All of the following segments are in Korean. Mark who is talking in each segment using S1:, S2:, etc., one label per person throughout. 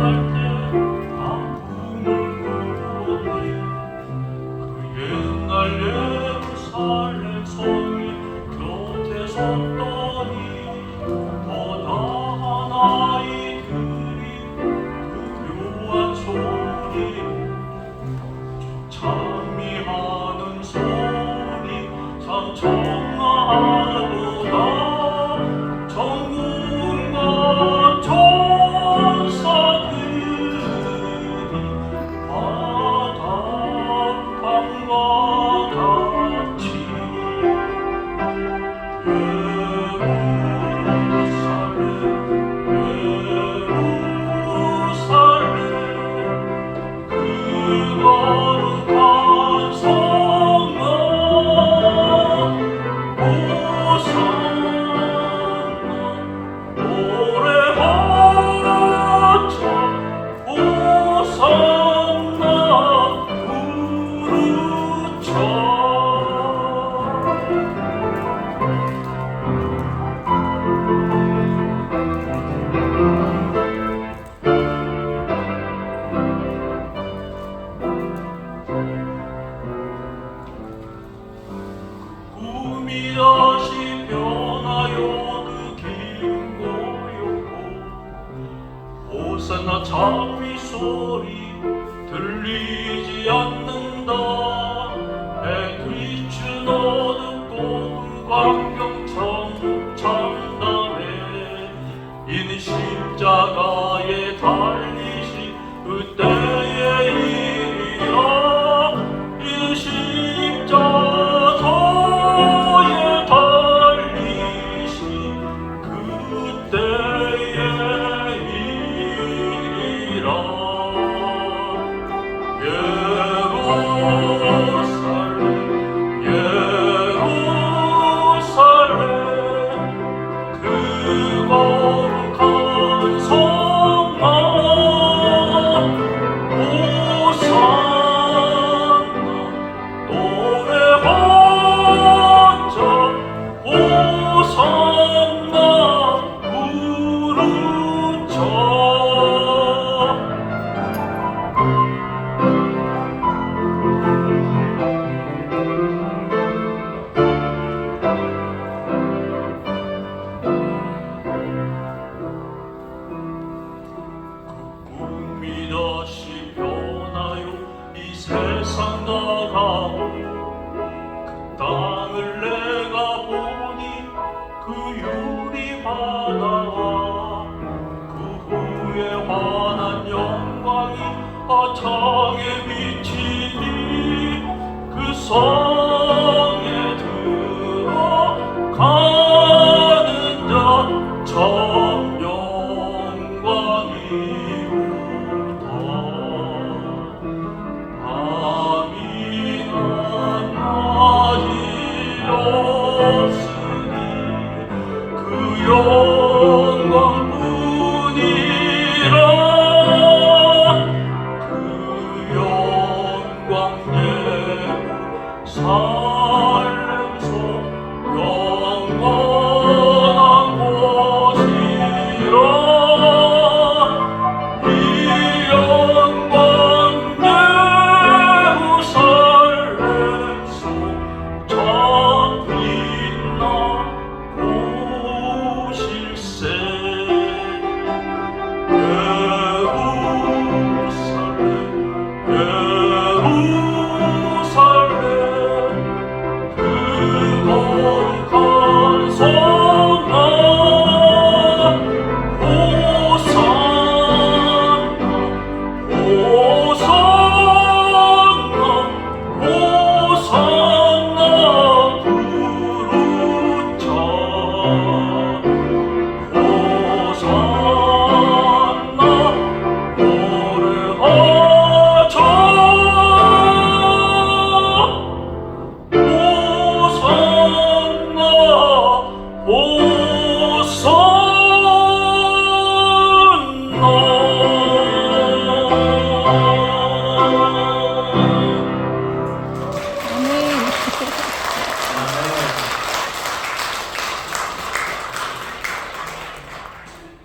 S1: 그 옛날 예루살렘 성이 곁에 섰던 호산나 찬미 소리 들리지 않는다. 내 그리스 너는 고운 경 바탕에 비치니 그 손. 哦。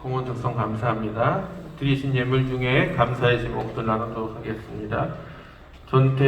S2: 공원 작성 감사합니다. 드리신 예물 중에 감사의 제목도 나누도록 하겠습니다. 전태